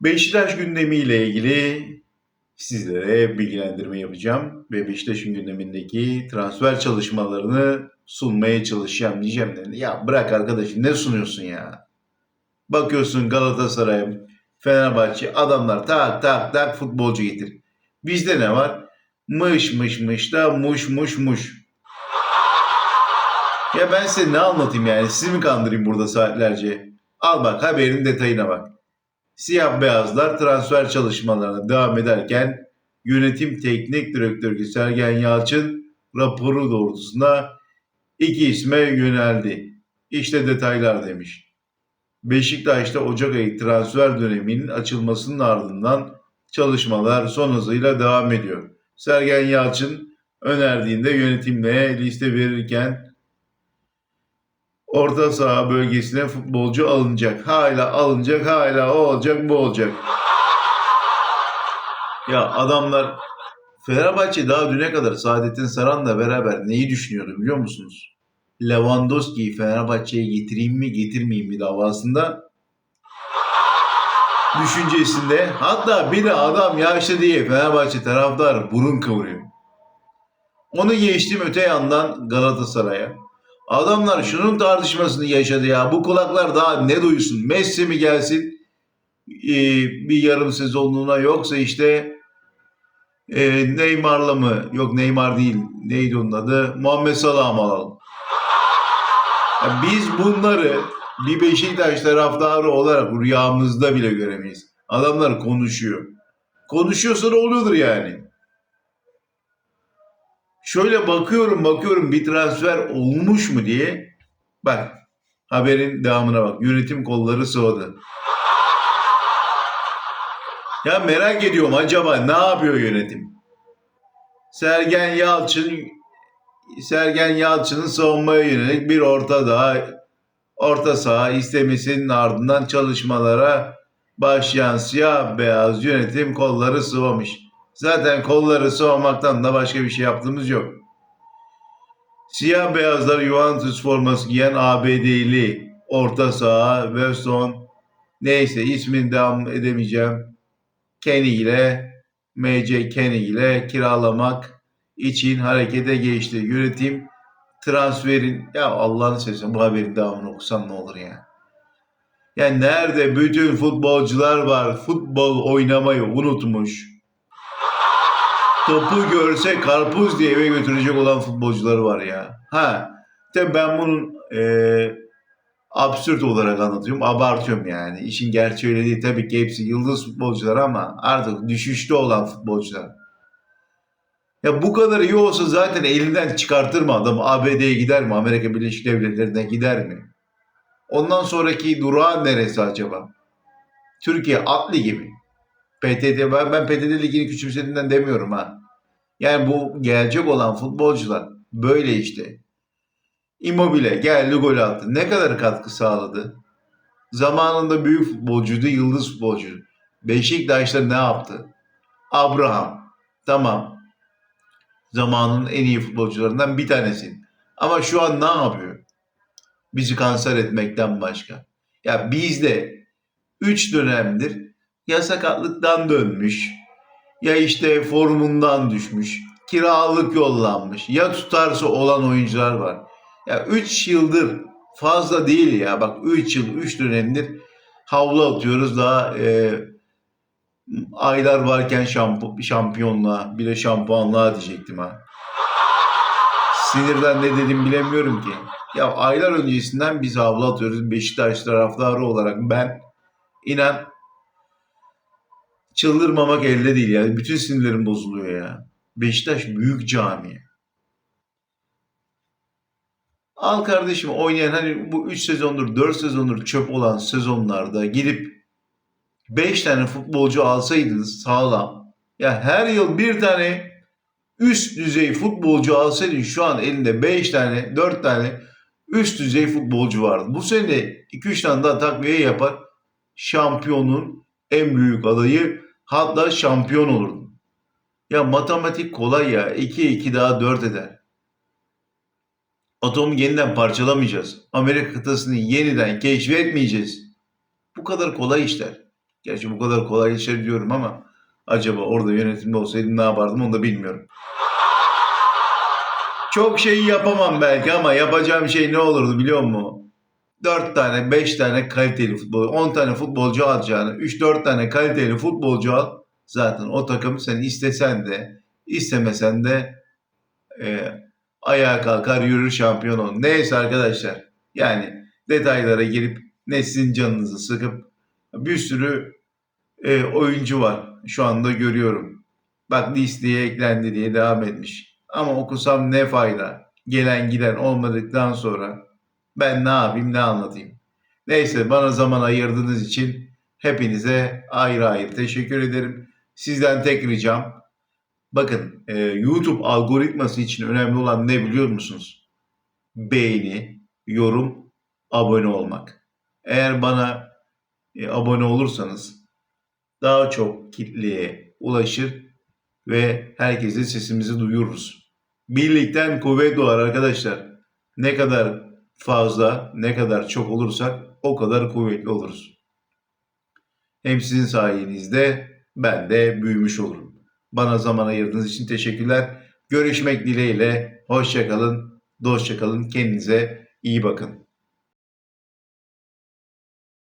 Beşiktaş gündemiyle ilgili sizlere bilgilendirme yapacağım ve Beşiktaş'ın gündemindeki transfer çalışmalarını sunmaya çalışacağım diyeceğim. de, Ya bırak arkadaşım ne sunuyorsun ya? Bakıyorsun Galatasaray, Fenerbahçe adamlar tak tak tak futbolcu getir. Bizde ne var? Mış mış mış da muş muş muş. Ya ben size ne anlatayım yani? Sizi mi kandırayım burada saatlerce? Al bak haberin detayına bak. Siyah beyazlar transfer çalışmalarına devam ederken yönetim teknik direktörü Sergen Yalçın raporu doğrultusunda iki isme yöneldi. İşte detaylar demiş. Beşiktaş'ta Ocak ayı transfer döneminin açılmasının ardından çalışmalar son hızıyla devam ediyor. Sergen Yalçın önerdiğinde yönetimle liste verirken orta saha bölgesine futbolcu alınacak. Hala alınacak, hala o olacak, bu olacak. Ya adamlar Fenerbahçe daha düne kadar Saadettin Saran'la beraber neyi düşünüyordu biliyor musunuz? Lewandowski'yi Fenerbahçe'ye getireyim mi getirmeyeyim mi davasında düşüncesinde hatta bir adam yaşlı diye Fenerbahçe taraftar burun kıvırıyor. Onu geçtim öte yandan Galatasaray'a. Adamlar şunun tartışmasını yaşadı ya. Bu kulaklar daha ne duysun? Messi mi gelsin ee, bir yarım sezonluğuna yoksa işte e, Neymar'la mı? Yok Neymar değil. Neydi onun adı? Muhammed Salah mı alalım? Ya biz bunları bir Beşiktaş taraftarı olarak rüyamızda bile göremeyiz. Adamlar konuşuyor. Konuşuyorsa ne oluyordur yani? Şöyle bakıyorum bakıyorum bir transfer olmuş mu diye. Bak haberin devamına bak. Yönetim kolları sıvadı. Ya merak ediyorum acaba ne yapıyor yönetim? Sergen Yalçın Sergen Yalçın'ın savunmaya yönelik bir orta daha orta saha istemesinin ardından çalışmalara başlayan siyah beyaz yönetim kolları sıvamış. Zaten kolları sıvamaktan da başka bir şey yaptığımız yok. Siyah beyazlar Juventus forması giyen ABD'li orta saha Weston neyse ismini devam edemeyeceğim. Kenny ile MC Kenny ile kiralamak için harekete geçti. Yönetim transferin ya Allah'ını seversen bu haberin devamını okusan ne olur ya. Yani nerede bütün futbolcular var futbol oynamayı unutmuş. Topu görse karpuz diye eve götürecek olan futbolcuları var ya. Ha tabii ben bunun eee absürt olarak anlatıyorum. Abartıyorum yani. İşin gerçeği öyle değil. Tabii ki hepsi yıldız futbolcular ama artık düşüşte olan futbolcular. Ya bu kadar iyi olsa zaten elinden çıkartır mı adam? ABD'ye gider mi? Amerika Birleşik Devletleri'ne gider mi? Ondan sonraki durağı neresi acaba? Türkiye at ligi mi? PTT, ben, ben PTT ligini küçümsediğinden demiyorum ha. Yani bu gelecek olan futbolcular böyle işte. Immobile geldi gol attı. Ne kadar katkı sağladı? Zamanında büyük futbolcuydu, yıldız futbolcuydu. Beşiktaş'ta ne yaptı? Abraham. Tamam. Zamanın en iyi futbolcularından bir tanesi. Ama şu an ne yapıyor? Bizi kanser etmekten başka. Ya bizde 3 dönemdir ya sakatlıktan dönmüş ya işte formundan düşmüş, kiralık yollanmış ya tutarsa olan oyuncular var. Ya 3 yıldır fazla değil ya. Bak 3 yıl, 3 dönemdir havlu atıyoruz daha e, aylar varken şamp şampiyonluğa, bir de şampuanlığa diyecektim ha. Sinirden ne dedim bilemiyorum ki. Ya aylar öncesinden biz havlu atıyoruz. Beşiktaş taraftarı olarak ben inan çıldırmamak elde değil yani. Bütün sinirlerim bozuluyor ya. Beşiktaş büyük cami. Al kardeşim oynayan hani bu 3 sezondur 4 sezondur çöp olan sezonlarda gidip 5 tane futbolcu alsaydınız sağlam. Ya her yıl bir tane üst düzey futbolcu alsaydın şu an elinde 5 tane 4 tane üst düzey futbolcu vardı. Bu sene 2-3 tane daha takviye yapar. Şampiyonun en büyük adayı hatta şampiyon olurdun. Ya matematik kolay ya. 2 2 daha 4 eder. Atomu yeniden parçalamayacağız. Amerika kıtasını yeniden keşfetmeyeceğiz. Bu kadar kolay işler. Gerçi bu kadar kolay işler diyorum ama acaba orada yönetimde olsaydım ne yapardım onu da bilmiyorum. Çok şey yapamam belki ama yapacağım şey ne olurdu biliyor musun? 4 tane, 5 tane kaliteli futbol, 10 tane futbolcu alacağını, 3-4 tane kaliteli futbolcu al. Zaten o takım sen istesen de, istemesen de e, ayağa kalkar yürür şampiyon olur. Neyse arkadaşlar. Yani detaylara girip ne sizin canınızı sıkıp bir sürü e, oyuncu var. Şu anda görüyorum. Bak listeye eklendi diye devam etmiş. Ama okusam ne fayda? Gelen giden olmadıktan sonra ben ne yapayım ne anlatayım. Neyse bana zaman ayırdığınız için hepinize ayrı ayrı teşekkür ederim. Sizden tek ricam bakın e, YouTube algoritması için önemli olan ne biliyor musunuz? Beğeni, yorum, abone olmak. Eğer bana e, abone olursanız daha çok kitleye ulaşır ve herkese sesimizi duyururuz. Birlikten kuvvet doğar arkadaşlar. Ne kadar fazla, ne kadar çok olursak o kadar kuvvetli oluruz. Hem sizin sayenizde ben de büyümüş olurum. Bana zaman ayırdığınız için teşekkürler. Görüşmek dileğiyle. Hoşçakalın, dostça kalın. Kendinize iyi bakın.